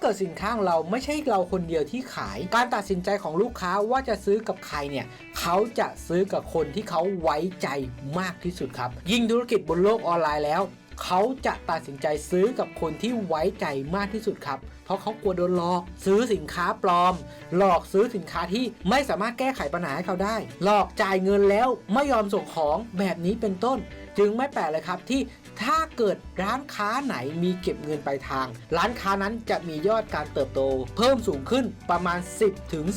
เกิดสินค้าของเราไม่ใช่เราคนเดียวที่ขาย การตัดสินใจของลูกค้าว่าจะซื้อกับใครเนี่ยเขาจะซื้อกับคนที่เขาไว้ใจมากที่สุดครับ ยิ่งธุรกิจบนโลกออนไลน์แล้วเขาจะตัดสินใจซื้อกับคนที่ไว้ใจมากที่สุดครับ เพราะเขากลัวโดนหลอก ซื้อสินค้าปลอม หลอกซื้อสินค้าที่ไม่สามารถแก้ไขปัญหาให้เขาได้ หลอกจ่ายเงินแล้วไม่ยอมส่งของแบบนี้เป็นต้น จึงไม่แปลกเลยครับที่ถ้าเกิดร้านค้าไหนมีเก็บเงินปลายทาง ร้านค้านั้นจะมียอดการเติบโต เพิ่มสูงขึ้นประมาณ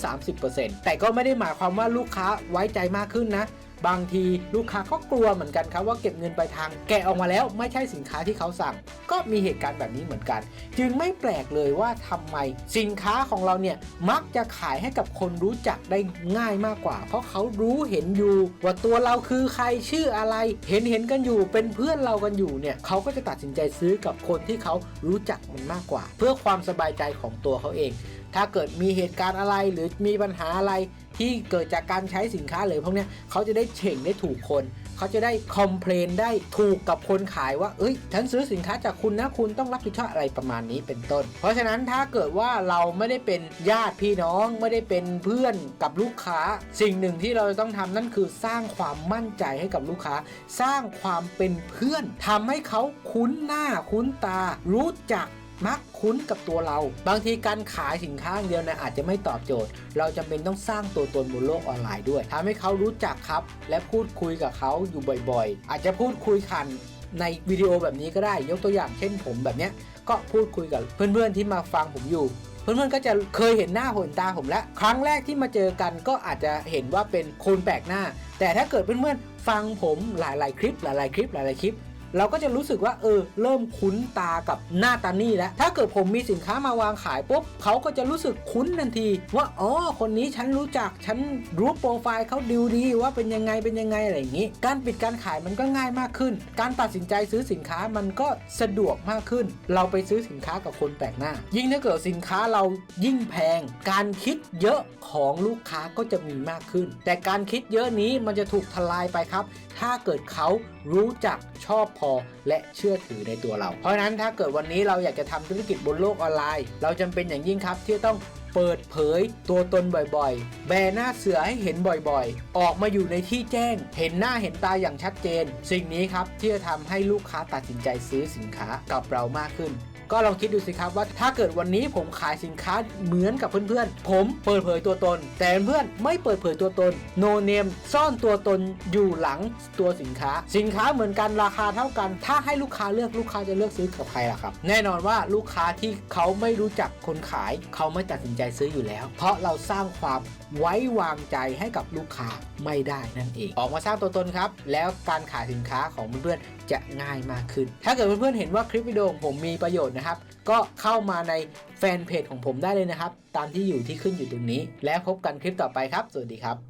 10-30%แต่ก็ไม่ได้หมายความว่าลูกค้าไว้ใจมากขึ้นนะ บางทีลูกค้าก็กลัวเหมือนกันครับว่าเก็บเงินปลายทางแกะออกมาแล้วไม่ใช่สินค้าที่เขาสั่ง ก็มีเหตุการณ์แบบนี้เหมือนกัน จึงไม่แปลกเลยว่าทำไมสินค้าของเราเนี่ยมักจะขายให้กับคนรู้จักได้ง่ายมากกว่า เพราะเขารู้เห็นอยู่ ว่าตัวเราคือใครชื่ออะไร เห็นเห็นกันอยู่เป็นเพื่อนเรากันอยู่เนี่ยเขาก็จะตัดสินใจซื้อกับคนที่เขารู้จักมันมากกว่า เพื่อความสบายใจของตัวเขาเอง ถ้าเกิดมีเหตุการณ์อะไรหรือมีปัญหาอะไรที่เกิดจากการใช้สินค้าเลยพวกนี้เขาจะได้เฉ่งได้ถูกคน เขาจะได้คอมเพลนได้ถูกกับคนขายว่าเอ้ยฉันซื้อสินค้าจากคุณนะคุณต้องรับผิดชอบอะไรประมาณนี้เป็นต้น เพราะฉะนั้นถ้าเกิดว่าเราไม่ได้เป็นญาติพี่น้องไม่ได้เป็นเพื่อนกับลูกค้า สิ่งหนึ่งที่เราจะต้องทำนั่นคือสร้างความมั่นใจให้กับลูกค้า สร้างความเป็นเพื่อนทำให้เขาคุ้นหน้าคุ้นตา รู้จัก มักคุ้นกับตัวเรา บางทีการขายสินค้าอย่างเดียวนะอาจจะไม่ตอบโจทย์ เราจำเป็นต้องสร้างตัวตนบนโลกออนไลน์ด้วยทำให้เขารู้จักครับ และพูดคุยกับเขาอยู่บ่อยๆ อาจจะพูดคุยขันในวิดีโอแบบนี้ก็ได้ยกตัวอย่างเช่นผมแบบเนี้ยก็พูดคุยกับเพื่อนๆที่มาฟังผมอยู่ เพื่อนๆก็จะเคยเห็นหน้าเห็นตาผมแล้ว ครั้งแรกที่มาเจอกันก็อาจจะเห็นว่าเป็นคนแปลกหน้า แต่ถ้าเกิดเพื่อนๆฟังผมหลายๆคลิป หลายๆคลิปหลายๆคลิป เราก็จะรู้สึกว่าเออเริ่มคุ้นตากับหน้าตานี่แล้วถ้าเกิดผมมีสินค้ามาวางขายปุ๊บเขาก็จะรู้สึกคุ้นทันที ว่าอ๋อคนนี้ฉันรู้จักฉันรู้โปรไฟล์เขาดูดีว่าเป็นยังไงเป็นยังไงอะไรอย่างนี้ การปิดการขายมันก็ง่ายมากขึ้น การตัดสินใจซื้อสินค้ามันก็สะดวกมากขึ้น เราไปซื้อสินค้ากับคนแปลกหน้า ยิ่งถ้าเกิดสินค้าเรายิ่งแพง การคิดเยอะของลูกค้าก็จะมีมากขึ้น แต่การคิดเยอะนี้มันจะถูกทลายไปครับ ถ้าเกิดเขารู้จักชอบพอและเชื่อถือในตัวเรา เพราะฉะนั้นถ้าเกิดวันนี้เราอยากจะทำธุรกิจบนโลกออนไลน์ เราจำเป็นอย่างยิ่งครับที่ต้องเปิดเผยตัวตนบ่อยๆ แบหน้าเสือให้เห็นบ่อยๆ ออกมาอยู่ในที่แจ้ง เห็นหน้าเห็นตาอย่างชัดเจน สิ่งนี้ครับที่จะทำให้ลูกค้าตัดสินใจซื้อสินค้ากับเรามากขึ้นก็ลองคิดดูสิครับว่าถ้าเกิดวันนี้ผมขายสินค้าเหมือนกับเพื่อนๆ ผมเปิดเผยตัวตน แต่เพื่อนไม่เปิดเผยตัวตน โนเนมซ่อนตัวตนอยู่หลังตัวสินค้า สินค้าเหมือนกันราคาเท่ากัน ถ้าให้ลูกค้าเลือกลูกค้าจะเลือกซื้อกับใครล่ะครับ แน่นอนว่าลูกค้าที่เขาไม่รู้จักคนขาย เขาไม่ตัดสินใจซื้ออยู่แล้ว เพราะเราสร้างความไว้วางใจให้กับลูกค้าไม่ได้นั่นเอง ออกมาสร้างตัวตนครับ แล้วการขายสินค้าของเพื่อนๆจะง่ายมากขึ้น ถ้าเกิดเพื่อนๆเห็นว่าคลิปวิดีโอของผมมีประโยชน์นะครับ ก็เข้ามาในแฟนเพจของผมได้เลยนะครับ ตามที่อยู่ที่ขึ้นอยู่ตรงนี้ แล้วพบกันคลิปต่อไปครับ สวัสดีครับ